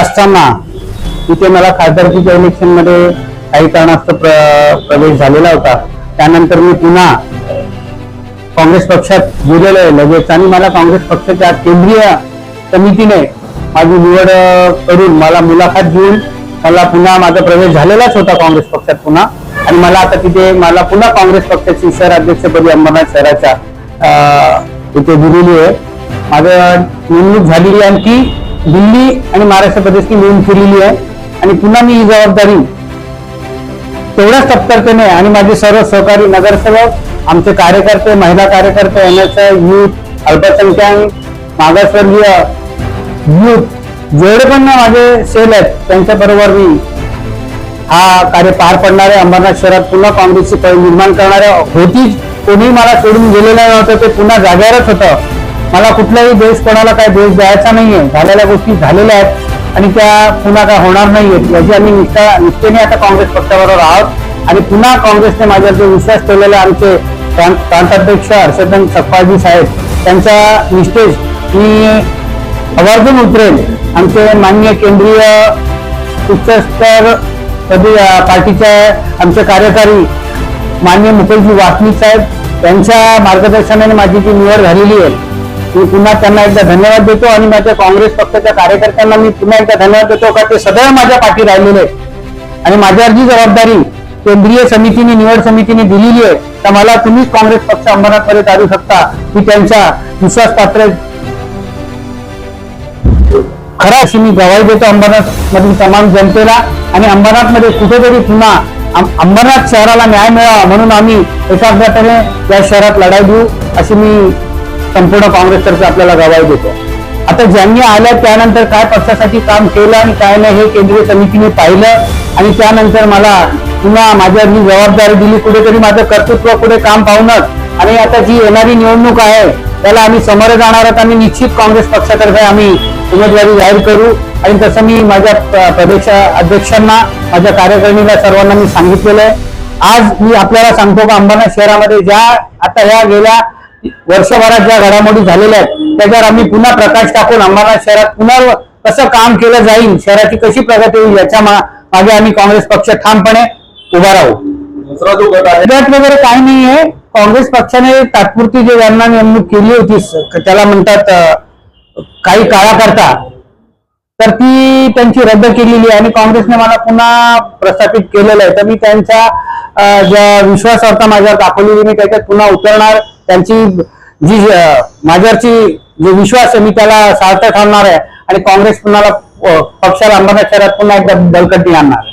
असताना तिथे मला खासदारकीच्या इलेक्शनमध्ये काही कारणास्तव प्र- प्रवेश झालेला होता. त्यानंतर मी पुन्हा काँग्रेस पक्षात गेलेलो आहे लगेच आणि मला काँग्रेस पक्षाच्या केंद्रीय समितीने माझी निवड करून मला मुलाखत घेऊन मला पुन्हा माझा प्रवेश झालेलाच होता काँग्रेस पक्षात पुन्हा. आणि मला आता तिथे मला पुन्हा काँग्रेस पक्षाची शहर अध्यक्षपदी अंबरनाथ शहराच्या इथे दिलेली आहे. माझं नेमणूक झालेली आहे आणि दिल्ली आणि महाराष्ट्र प्रदेशची मिळून फिरलेली आहे. आणि पुन्हा मी ही जबाबदारी तेवढ्याच तत्परतेने आणि माझे सर्व सहकारी नगरसेवक आमचे कार्यकर्ते महिला कार्यकर्ते एन एस युथ अल्पसंख्याक मागासवर्गीय युथ जेवढे पण माझे सेल आहेत त्यांच्या बरोबर मी हा कार्य पार पडणारे अंबरनाथ शहरात पुन्हा काँग्रेसची फळ निर्माण करणारे होतीच कोणी मला सोडून गेलेलं नव्हतं ते पुन्हा जाग्यावरच होतं. मला कुठलाही देश कोणाला काय देश द्यायचा नाहीये. झालेल्या गोष्टी झालेल्या आहेत आणि त्या पुन्हा काय होणार नाहीयेत याची आम्ही निष्ठा निष्ठेने आता काँग्रेस पक्षाबरोबर आहोत. आणि पुन्हा काँग्रेसने माझ्यावर जो विश्वास ठेवलेला आमचे प्रांताध्यक्ष हर्षदन सप्पाजी साहेब त्यांचा निष्ठेश मी आवर्जून उतरेल. आमचे मान्य केंद्रीय उच्चस्तर पार्टीच्या आमचे कार्यकारी मान्य मुकुलजी वासनिक साहेब त्यांच्या मार्गदर्शनाने माझी जी निवड झालेली आहे. मी पुन्हा त्यांना एकदा धन्यवाद देतो आणि माझ्या काँग्रेस पक्षाच्या कार्यकर्त्यांना मी पुन्हा एकदा धन्यवाद देतो का ते सदैव माझ्या पाठी राहिलेले आहेत. आणि माझ्यावर जी जबाबदारी केंद्रीय समितीने निवड समितीने दिलेली आहे. तर मला तुम्हीच काँग्रेस पक्ष अंबरनाथमध्ये काढू शकता मी त्यांच्या विश्वास पात्र खरा अशी मी गवाही देतो अंबरनाथ मधील तमाम जनतेला. आणि अंबरनाथमध्ये कुठेतरी पुन्हा अंबरनाथ शहराला न्याय मिळावा म्हणून आम्ही एकाग्रतेने या शहरात लढाई देऊ अशी मी संपूर्ण काँग्रेसतर्फे आपल्याला गवाही देतो. आता ज्यांनी आल्या त्यानंतर काय पक्षासाठी काम केलं आणि काय नाही हे केंद्रीय समितीने पाहिलं आणि त्यानंतर मला पुन्हा माझ्या जी जबाबदारी दिली कुठेतरी माझं कर्तृत्व पुढे काम पाहूनच आणि आता जी येणारी निवडणूक आहे त्याला आम्ही समोर जाणार आहोत आणि निश्चित काँग्रेस पक्षातर्फे आम्ही उमेदवारी जाहीर करू. आणि तसं मी माझ्या प्रदेश अध्यक्षांना माझ्या कार्यकारिणीला सर्वांना मी सांगितलेलं आहे. आज मी आपल्याला सांगतो का अंबरनाथ शहरामध्ये ज्या आता ह्या गेल्या वर्षभरात ज्या घडामोडी झालेल्या आहेत. त्याच्यावर आम्ही पुन्हा प्रकाश टाकून अंबरनाथ शहरात पुन्हा कसं काम केलं जाईल शहराची कशी प्रगती होईल याच्या मागे आम्ही काँग्रेस पक्ष ठामपणे उभा राहू. गट वगैरे काही नाहीये काँग्रेस पक्षाने तात्पुरती जी यांना नेमणूक केली होती त्याला म्हणतात काही काळाकरता तर ती त्यांची रद्द केलेली आहे आणि काँग्रेसने मला पुन्हा प्रस्थापित केलेलं आहे. तर मी त्यांच्या ज्या विश्वासार्हता माझ्यावर दाखवलेली मी त्याच्यात पुन्हा उतरणार. त्यांची जी माझ्यावरची जो विश्वास आहे मी त्याला सार्थ ठरणार आहे. आणि काँग्रेस पुन्हा पक्षाला अंबरनाथ शहरात पुन्हा एकदा बळकटी आणणार